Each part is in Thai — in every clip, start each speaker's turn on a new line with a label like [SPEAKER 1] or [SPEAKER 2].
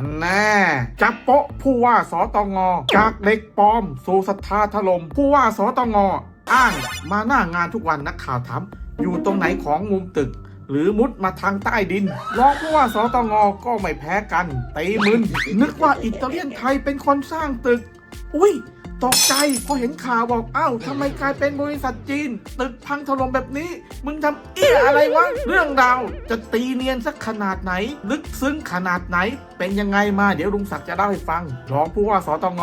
[SPEAKER 1] อันแน่จับโปะผู้ว่าสตงจากเด็กปลอม สู่ศรัทธาถล่มผู้ว่าสตงอ้างมาหน้างานทุกวันนักข่าวถามอยู่ตรงไหนของมุมตึก หรือมุดมาทางใต้ดินรองผู้ว่าสตงก็ไม่แพ้กันตีมึนนึกว่าอิตาเลียนไทยเป็นคนสร้างตึก อุ้ย ตกใจพอเห็นข่าวบอกอ้าวทำไมกลายเป็นบริษัทจีน ตึกพังถล่มแบบนี้ มึงทำเอี้ยอะไรวะ เรื่องราวจะตีเนียนสักขนาดไหน ลึกซึ้งขนาดไหน เป็นยังไงมาเดี๋ยวลุงศักดิ์จะเล่าให้ฟังรองผู้ว่าสตง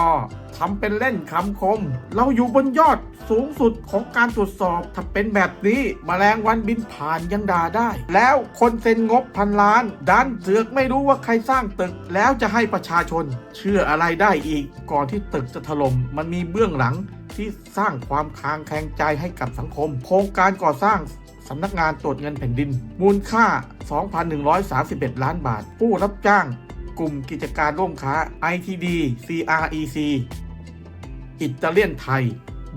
[SPEAKER 1] ทำเป็นเล่นคำคม เราอยู่บนยอดสูงสุดของการตรวจสอบถ้าเป็นแบบนี้มแมลงวันบินผ่านยังด่าได้ แล้วคนเซ็นงบพันล้านดันเสือกไม่รู้ว่าใครสร้างตึก แล้วจะให้ประชาชน เชื่ออะไรได้อีก ก่อนที่ตึกจะถล่มมันมีเบื้องหลังที่สร้างความคางแคลงใจให้กับสังคม โครงการก่อสร้างสำนักงานตรวจเงินแผ่นดิน มูลค่า 2,131 ล้านบาท ผู้รับจ้าง กลุ่มกิจการร่วมค้า ITD CREC อิตาเลียนไทย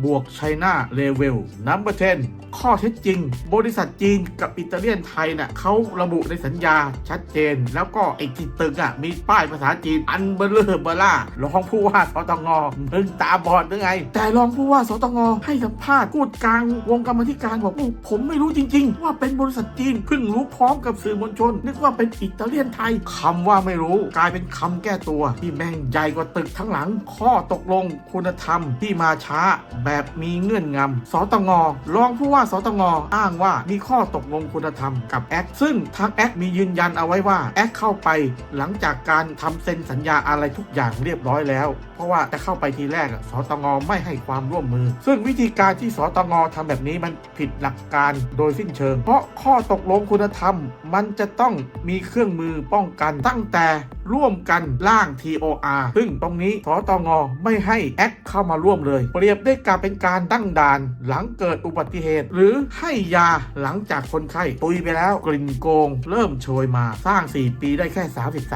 [SPEAKER 1] บวกไชน่าเลเวลนัมเบอร์10ข้อเท็จจริง บริษัทจีนกับอิตาเลียนไทยน่ะเขาระบุในสัญญาชัดเจน แล้วก็ไอ้ที่ตึกอะมีป้ายภาษาจีนอันเบลเลอร์เบล่ารองผู้ว่าสตงมึงตาบอดหรือไง แต่รองผู้ว่าสตงให้สัมภาษณ์พูดกลางวงกรรมธิการบอกว่าผมไม่รู้จริง ๆ ว่าเป็นบริษัทจีนเพิ่งรู้พร้อมกับสื่อมวลชน นึกว่าเป็นอิตาเลียนไทยคำว่าไม่รู้กลายเป็นคำแก้ตัว ที่แม่งใหญ่กว่าตึกทั้งหลัง ข้อตกลงคุณธรรมที่มาช้าแบบมีเงื่อนงำ สตงรองผู้ว่าสตงอ้างว่ามีข้อตกลงคุณธรรมกับแอคซึ่งทางแอคมียืนยันเอาไว้ว่าแอคเข้าไปหลังจากการทำเซ็นสัญญาอะไรทุกอย่างเรียบร้อยแล้ว เพราะว่าจะเข้าไปทีแรกสตงไม่ให้ความร่วมมือ ซึ่งวิธีการที่สตงทำแบบนี้มันผิดหลักการโดยสิ้นเชิง เพราะข้อตกลงคุณธรรม มันจะต้องมีเครื่องมือป้องกันตั้งแต่ร่วมกันร่าง TOR ซึ่งตรงนี้สตงไม่ให้แอคเข้ามาร่วมเลย เปรียบได้กับเป็นการตั้งด่านหลังเกิดอุบัติเหตุ หรือให้ยาหลังจากคนไข้ตุยไปแล้วกลิ่นโกง เริ่มโชยมาสร้าง 4 ปีได้แค่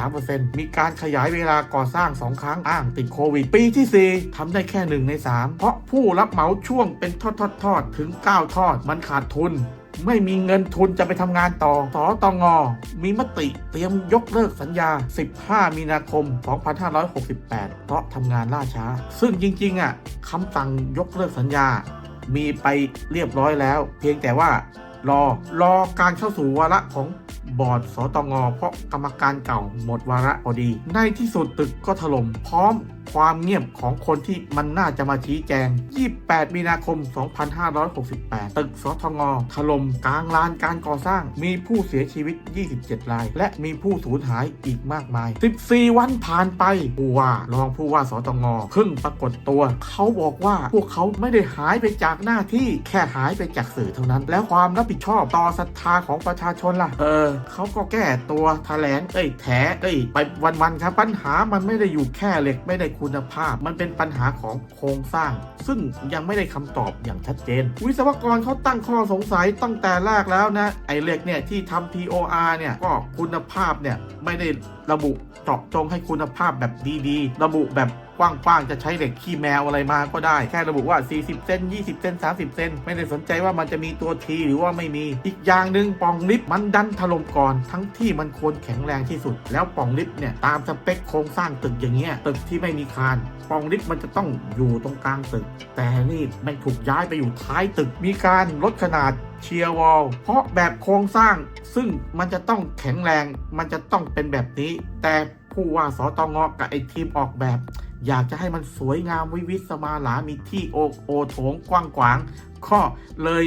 [SPEAKER 1] 33%มีการขยายเวลาก่อสร้าง 2 ครั้งอ้างติดโควิด ปีที่ 4ทำได้แค่ 1 ใน 3 เพราะผู้รับเหมาช่วงเป็นทอดๆถึง 9 ทอด มันขาดทุน ไม่มีเงินทุนจะไปทำงานต่อสตงมีมติเตรียมยกเลิกสัญญา 15 มีนาคม 2568 เพราะทำงานล่าช้า ซึ่งจริง ๆ อะคำสั่งยกเลิกสัญญา มีไปเรียบร้อยแล้ว เพียงแต่ว่ารอรอการเข้าสู่วาระของบอร์ดสตงเพราะกรรมการเก่าหมดวาระพอดี ในที่สุดตึกก็ถล่มพร้อม ความเงียบของคนที่มันน่าจะมาชี้แจง 28 มีนาคม 2568 ตึกสทงถล่มกลางลานการก่อสร้าง มีผู้เสียชีวิต 27 ราย และมีผู้สูญหายอีกมากมาย 14 วันผ่านไปผู้ว่ารองผู้ว่าสตงเพิ่งปรากฏตัว เขาบอกว่าพวกเขาไม่ได้หายไปจากหน้าที่แค่หายไปจากสื่อเท่านั้น แล้วความรับผิดชอบต่อศรัทธาของประชาชนล่ะ เออ เขาก็แก้ตัวแถลงเอ้ยแถเอ้ยไปวันๆครับปัญหามันไม่ได้อยู่แค่เหล็กไม่ได้คุุณภาพ มันเป็นปัญหาของโครงสร้าง ซึ่งยังไม่ได้คำตอบอย่างชัดเจน วิศวกรเขาตั้งข้อสงสัยตั้งแต่แรกแล้วนะไอเหล็กเนี่ยที่ทำ p o r เนี่ยก็คุณภาพเนี่ยไม่ได้ระบุเจาะจงให้คุณภาพแบบดีๆ ระบุแบบ กว้างๆ จะใช้เหล็กขี้แมวอะไรมาก็ได้ แค่ระบุว่า 40 เซน20 เซน30 เซนไม่ได้สนใจว่ามันจะมีตัวทีหรือว่าไม่มี อีกอย่างหนึ่งป่องลิฟต์มันดันถล่มก่อน ทั้งที่มันควรแข็งแรงที่สุด แล้วป่องลิฟต์เนี่ยตามสเปคโครงสร้างตึกอย่างเงี้ยตึกที่ไม่มีคานป่องลิฟต์มันจะต้องอยู่ตรงกลางตึก แต่นี่ม่งถูกย้ายไปอยู่ท้ายตึก มีการลดขนาดเชียร์วอลเพราะแบบโครงสร้างซึ่งมันจะต้องแข็งแรง มันจะต้องเป็นแบบนี้ แต่ผู้ว่าสตงกับไอทีมออกแบบ อยากจะให้มันสวยงามวิวิสมาหลามีที่โอโอโถงกว้างขวางก็เลย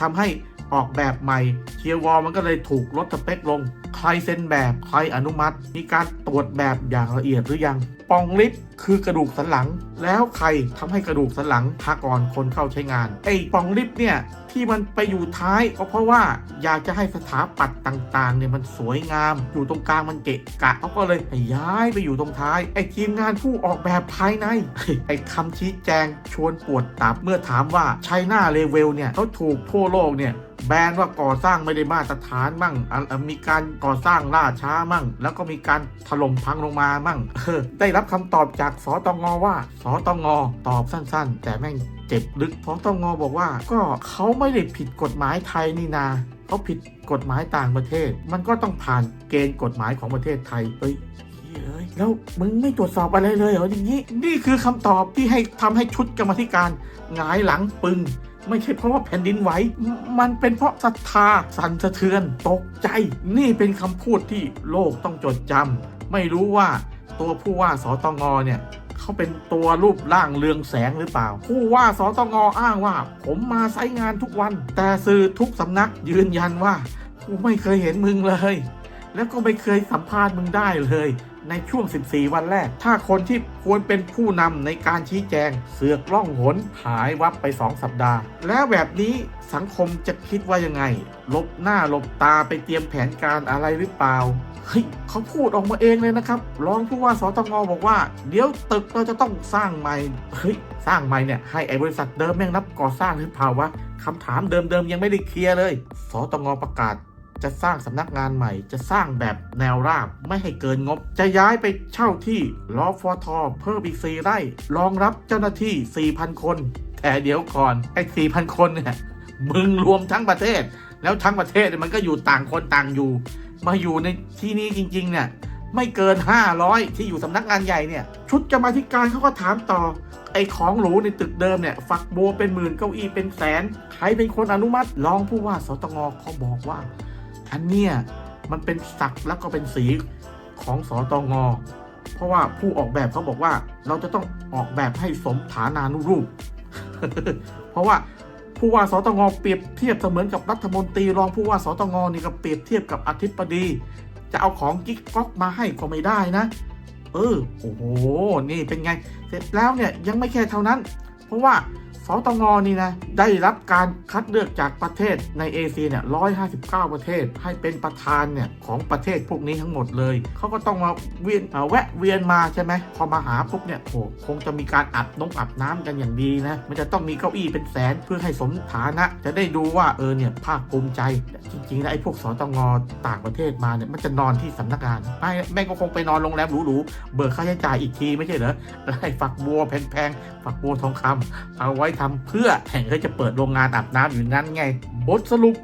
[SPEAKER 1] ทำให้ออกแบบใหม่เชียร์วอลมันก็เลยถูกลดสเปคลง ใครเซ็นแบบ ใครอนุมัติ มีการตรวจแบบอย่างละเอียดหรือยัง ปองลิฟต์คือกระดูกสันหลัง แล้วใครทำให้กระดูกสันหลังหักก่อนคนเข้าใช้งานไอ้ปองลิฟต์เนี่ยที่มันไปอยู่ท้ายก็เพราะว่าอยากจะให้สถาปัตย์ต่างๆเนี่ยมันสวยงาม อยู่ตรงกลางมันเกะกะเขาก็เลยย้ายไปอยู่ตรงท้ายไอ้ทีมงานผู้ออกแบบภายในไอ้คำชี้แจงชวนปวดตับเมื่อถามว่าไชน่าเลเวลเนี่ยเขาถูกทั่วโลกเนี่ย แบนว่าก่อสร้างไม่ได้มาตรฐานมั่ง มีการก่อสร้างล่าช้ามั่ง แล้วก็มีการถล่มพังลงมามั่งได้รับคำตอบจากสตงว่าสตงตอบสั้น ๆ แต่แม่งเจ็บลึกสตงบอกว่า ก็เขาไม่ได้ผิดกฎหมายไทยนี่นาเขาผิดกฎหมายต่างประเทศ มันก็ต้องผ่านเกณฑ์กฎหมายของประเทศไทยเอ้ยเฮ้ยแล้วมึงไม่ตรวจสอบอะไรเลยเหรออย่างนี้ นี่คือคำตอบที่ให้ทำให้ชุดกรรมธิการหงายหลังปึง ไม่ใช่เพราะว่าแผ่นดินไหว มันเป็นเพราะศรัทธาสั่นสะเทือนตกใจ นี่เป็นคำพูดที่โลกต้องจดจำไม่รู้ว่าตัวผู้ว่าสตงเนี่ยเขาเป็นตัวรูปร่างเรืองแสงหรือเปล่า ผู้ว่าสตงอ้างว่า ผมมาไซงานทุกวัน แต่สื่อทุกสำนักยืนยันว่ากูไม่เคยเห็นมึงเลย แล้วก็ไม่เคยสัมภาษณ์มึงได้เลย ในช่วง 14 วันแรก ถ้าคนที่ควรเป็นผู้นำในการชี้แจง เสือกล่องหนหายวับไป 2 สัปดาห์ แล้วแบบนี้สังคมจะคิดว่ายังไง ลบหน้าลบตาไปเตรียมแผนการอะไรหรือเปล่าเฮ้ยเขาพูดออกมาเองเลยนะครับ รองผู้ว่าสตงบอกว่า เดี๋ยวตึกเราจะต้องสร้างใหม่ เฮ้ย สร้างใหม่เนี่ย ให้ไอ้บริษัทเดิมแม่งรับก่อสร้างหรือเปล่าวะคำถามเดิมๆยังไม่ได้เคลียร์เลย สตงประกาศ จะสร้างสำนักงานใหม่ จะสร้างแบบแนวราบไม่ให้เกินงบ จะย้ายไปเช่าที่รอฟอทอเพิ่มอีก4ไร่รองรับเจ้าหน้าที่ 4,000 คน แต่เดี๋ยวก่อน ไอ้ 4,000 คนเนี่ยมึงรวมทั้งประเทศ แล้วทั้งประเทศมันก็อยู่ต่างคนต่างอยู่ มาอยู่ในที่นี้จริง ๆ เนี่ยไม่เกิน 500 ที่อยู่สำนักงานใหญ่เนี่ย ชุดกรรมาธิการเขาก็ถามต่อ ไอ้ของหรูในตึกเดิมเนี่ย ฝักบัวเป็นหมื่นเก้าอี้เป็นแสน ใครเป็นคนอนุมัติรองผู้ว่าสตงเขาบอกว่า อันเนี้ยมันเป็นศักด์แล้วก็เป็นสีของสอตงเพราะว่าผู้ออกแบบเขาบอกว่าเราจะต้องออกแบบให้สมฐานานุรูป เพราะว่าผู้ว่าสตงเปรียบเทียบเสมือนกับรัฐมนตรีรองผู้ว่าสตงนี่ก็เปรียบเทียบกับอธิบดี จะเอาของกิ๊กก๊อกมาให้ก็ไม่ได้นะ เออโอ้โหนี่เป็นไง เสร็จแล้วเนี่ยยังไม่แค่เท่านั้น เพราะว่า สตงนี่นะได้รับการคัดเลือกจากประเทศในเอเชียเนี่ย159ประเทศให้เป็นประธานเนี่ยของประเทศพวกนี้ทั้งหมดเลย เขาก็ต้องมาเวียนแวะเวียนมาใช่ไหมพอมาหาปุ๊บเนี่ยโหคงจะมีการอัดน้องอัดน้ำกันอย่างดีนะมันจะต้องมีเก้าอี้เป็นแสนเพื่อให้สมฐานะ จะได้ดูว่าเออเนี่ยภาคภูมิใจ จริงๆแล้วไอ้พวกสตงต่างประเทศมาเนี่ยมันจะนอนที่สำนักงานไม่แม่ก็คงไปนอนโรงแรมหรูๆเบิกค่าใช้จ่ายอีกทีไม่ใช่เหรอไอ้ฝักบัวแพงๆฝักบัวทองคำเอาไว้ทำเพื่อแห่งเขาจะเปิดโรงงานอาบน้ำอยู่นั้นไงบทสรุป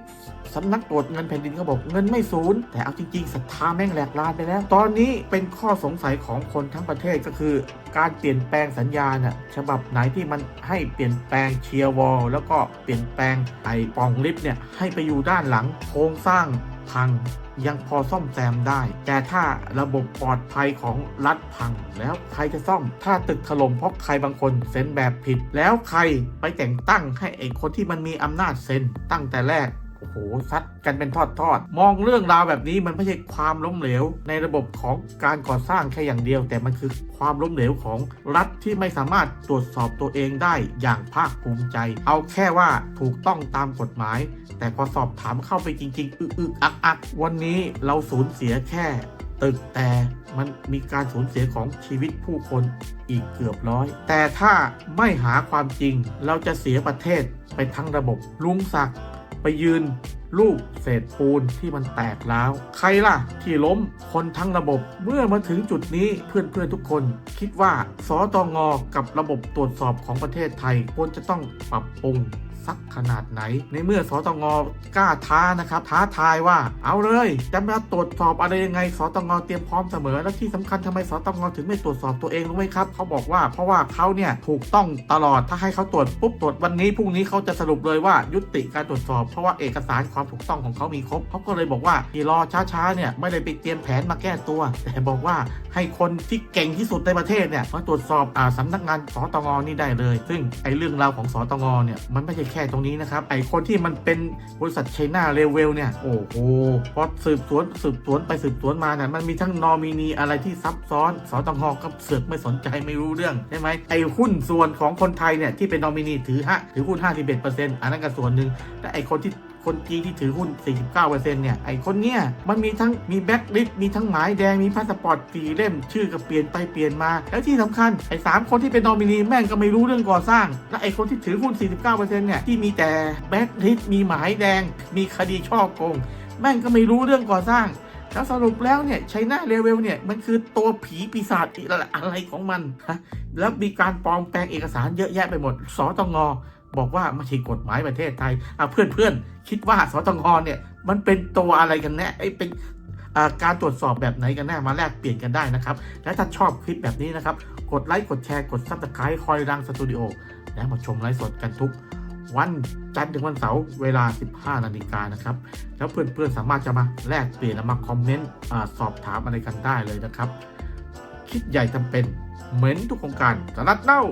[SPEAKER 1] สำนักตรวจเงินแผ่นดินเขาบอกเงินไม่ศูนย์แต่เอาจริงๆศรัทธาแม่งแหลกลานไปแล้ว ตอนนี้เป็นข้อสงสัยของคนทั้งประเทศก็คือ การเปลี่ยนแปลงสัญญาน่ะฉบับไหนที่มันให้เปลี่ยนแปลงเชียร์วอลแล้วก็เปลี่ยนแปลงไอ้ปองลิฟต์เนี่ยให้ไปอยู่ด้านหลังโครงสร้าง พังยังพอซ่อมแซมได้ แต่ถ้าระบบปลอดภัยของรัฐพัง แล้วใครจะซ่อม ถ้าตึกถล่มเพราะใครบางคนเซ็นแบบผิด แล้วใครไปแต่งตั้งให้ไอ้คนที่มันมีอำนาจเซ็นตั้งแต่แรก โอ้โหซัดกันเป็นทอดทอดมองเรื่องราวแบบนี้มันไม่ใช่ความล้มเหลว ในระบบของการก่อสร้างแค่อย่างเดียว แต่มันคือความล้มเหลวของรัฐที่ไม่สามารถตรวจสอบตัวเองได้อย่างภาคภูมิใจ เอาแค่ว่าถูกต้องตามกฎหมาย แต่พอสอบถามเข้าไปจริง ๆ อึอึกอักอักวันนี้เราสูญเสียแค่ตึกแต่มันมีการสูญเสียของชีวิตผู้คนอีกเกือบร้อย แต่ถ้าไม่หาความจริงเราจะเสียประเทศไปทั้งระบบลุงศักดิ์ ไปยืนรูปเศษปูนที่มันแตกร้าว ใครล่ะ ที่ล้มคนทั้งระบบเมื่อมาถึงจุดนี้เพื่อนๆทุกคน คิดว่าสตงกับระบบตรวจสอบของประเทศไทยควรจะต้องปรับปรุง สักขนาดไหน ในเมื่อสตงกล้าท้านะครับท้าทายว่าเอาเลยจะมาตรวจสอบอะไรยังไงสตงเตรียมพร้อมเสมอ และที่สำคัญทำไมสตงถึงไม่ตรวจสอบตัวเองรู้ไหมครับเขาบอกว่าเพราะว่าเขาเนี่ยถูกต้องตลอดถ้าให้เขาตรวจปุ๊บตรวจวันนี้พรุ่งนี้เขาจะสรุปเลยว่ายุติการตรวจสอบ เพราะว่าเอกสารความถูกต้องของเขามีครบเขาก็เลยบอกว่าที่รอช้าๆเนี่ยไม่ได้ไปเตรียมแผนมาแก้ตัว แต่บอกว่าให้คนที่เก่งที่สุดในประเทศเนี่ยมาตรวจสอบอ่าสำนักงานสตงนี่ได้เลย ซึ่งไอ้เรื่องราวของสตงเนี่ยมันไม่ใช่แค่ตรงนี้นะครับไอ้คนที่มันเป็นบริษัทไชน่าเรเวลเนี่ยโอ้โหพอสืบสวนสืบสวนไปสืบสวนมาเนี่ยมันมีทั้งนอมินีอะไรที่ซับซ้อนสตงก็เสือกไม่สนใจไม่รู้เรื่องใช่ไหมไอ้หุ้นส่วนของคนไทยเนี่ยที่เป็นนอมินีถือฮะถือหุ้น51%อันนั้นก็ส่วนหนึ่งแต่ไอ้คนที่ คนจีนที่ถือหุ้น 49%เนี่ย ไอ้คนเนี้ยมันมีทั้งมีแบ็คลิสมีทั้งหมายแดง มีพาสปอร์ตสี่เล่ม ชื่อก็เปลี่ยนไปเปลี่ยนมา แล้วที่สำคัญ ไอ้สามคนที่เป็นนอมินีแม่งก็ไม่รู้เรื่องก่อสร้าง และไอ้คนที่ถือหุ้น 49%เนี่ย ที่มีแต่แบ็คลิสมีหมายแดง มีคดีช่อโกง แม่งก็ไม่รู้เรื่องก่อสร้างแล้วสรุปแล้วเนี่ยไชน่าเลเวลเนี่ย มันคือตัวผีปีศาจอะไรของมันฮะแล้วมีการปลอมแปลงเอกสารเยอะแยะไปหมด สตง บอกว่าไม่ใช่กฎหมายประเทศไทยเพื่อนเพื่อนๆคิดว่าสตงเนี่ยมันเป็นตัวอะไรกันแน่ไอ้เป็นการตรวจสอบแบบไหนกันแน่มาแลกเปลี่ยนกันได้นะครับ และถ้าชอบคลิปแบบนี้นะครับ กดไลค์กดแชร์กด subscribe คอยรังสตูดิโอและมาชมไลฟ์สดกันทุกวันจันทร์ถึงวันเสาร์เวลา 15 นาฬิกานะครับ แล้วเพื่อนๆสามารถจะมาแลกเปลี่ยนและมาคอมเมนต์สอบถามอะไรกันได้เลยนะครับ คิดใหญ่จำเป็นเหมือนทุกโครงการสนัดเน่า